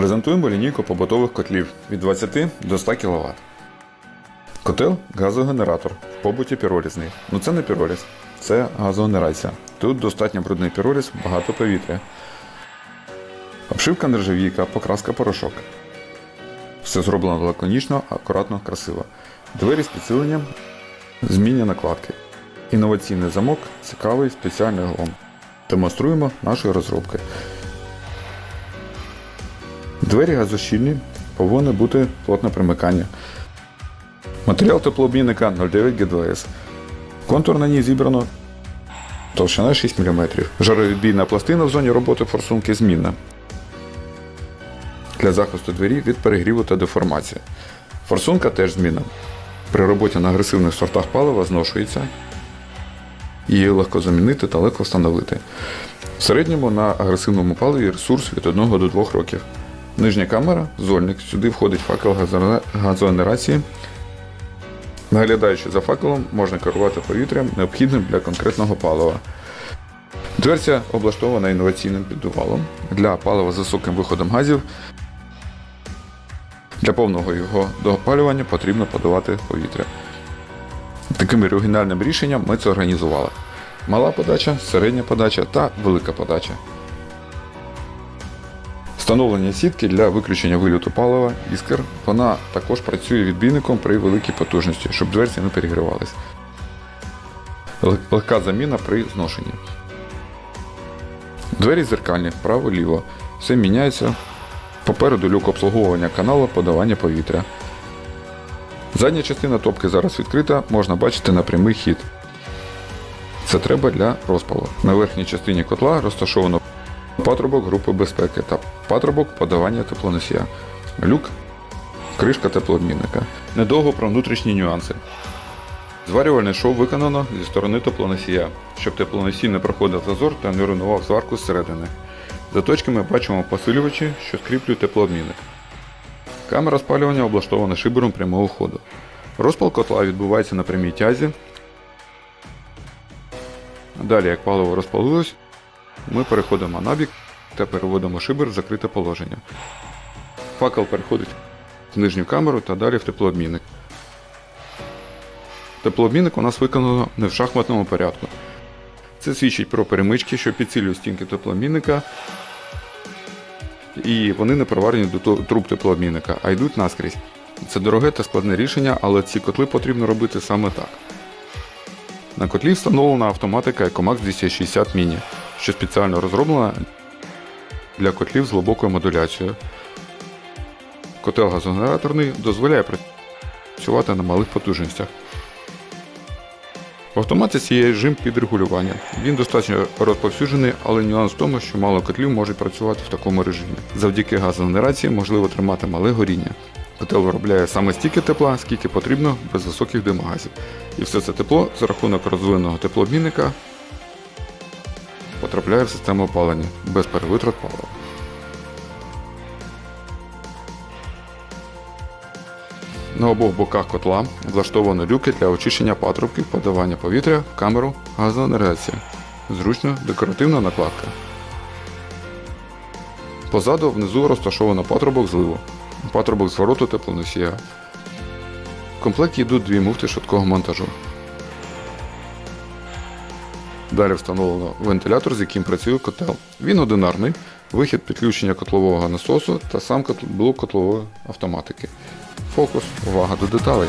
Демонструємо лінійку побутових котлів від 20 до 100 кВт. Котел газогенератор в побуті піролізний. Ну це не піроліз, це газогенерація. Тут достатньо брудний піроліз, багато повітря. Обшивка нержавійка, покраска порошок. Все зроблено лаконічно, акуратно, красиво. Двері з підсиленням, змінні накладки. Інноваційний замок, цікавий спеціальний голом. Демонструємо наші розробки. Двері газощільні, повинно бути плотне примикання. Матеріал теплообмінника 09 G2S. Контур на ній зібрано товщина 6 мм. Жаровідбійна пластина в зоні роботи форсунки змінна. Для захисту двері від перегріву та деформації. Форсунка теж змінна. При роботі на агресивних сортах палива зношується. Її легко замінити та легко встановити. В середньому на агресивному паливі ресурс від 1 до 2 років. Нижня камера, зольник. Сюди входить факел газогенерації. Наглядаючи за факелом, можна керувати повітрям, необхідним для конкретного палива. Дверця облаштована інноваційним піддувалом для палива з високим виходом газів. Для повного його доопалювання потрібно подавати повітря. Таким оригінальним рішенням ми це організували. Мала подача, середня подача та велика подача. Встановлення сітки для виключення вильоту палива іскр. Вона також працює відбійником при великій потужності, щоб дверці не перегрівались. Легка заміна при зношенні. Двері зеркальні, вправо-ліво. Все міняється. Попереду люк обслуговування каналу подавання повітря. Задня частина топки зараз відкрита, можна бачити напрямий хід. Це треба для розпалу. На верхній частині котла розташовано патрубок групи безпеки та патрубок подавання теплоносія. Люк, кришка теплообмінника. Недовго про внутрішні нюанси. Зварювальне шоу виконано зі сторони теплоносія, щоб теплоносій не проходив зазор та не руйнував зварку зсередини. За точками бачимо посилювачі, що скріплюють теплообмінник. Камера спалювання облаштована шибером прямого ходу. Розпал котла відбувається на прямій тязі. Далі, як паливо розпалилось, ми переходимо на бік та переводимо шибер в закрите положення. Факел переходить в нижню камеру та далі в теплообмінник. Теплообмінник у нас виконано не в шахматному порядку. Це свідчить про перемички, що підсилюють стінки теплообмінника. І вони не приварені до труб теплообмінника, а йдуть наскрізь. Це дороге та складне рішення, але ці котли потрібно робити саме так. На котлі встановлена автоматика Ecomax 260 Mini, що спеціально розроблена для котлів з глибокою модуляцією. Котел газогенераторний дозволяє працювати на малих потужностях. В автоматиці є режим підрегулювання. Він достатньо розповсюджений, але нюанс в тому, що мало котлів можуть працювати в такому режимі. Завдяки газогенерації можливо тримати мале горіння. Котел виробляє саме стільки тепла, скільки потрібно без високих димогазів. І все це тепло за рахунок розвиненого теплообмінника потрапляє в систему опалення без перевитрат палива. На обох боках котла влаштовано люки для очищення патрубків подавання повітря в камеру газоенергації. Зручно декоративна накладка. Позаду внизу розташовано патрубок зливу, патрубок звороту теплоносія. В комплекті йдуть дві муфти швидкого монтажу. Далі встановлено вентилятор, з яким працює котел. Він одинарний, вихід підключення котлового насосу та сам блок котлової автоматики. Фокус, увага до деталей.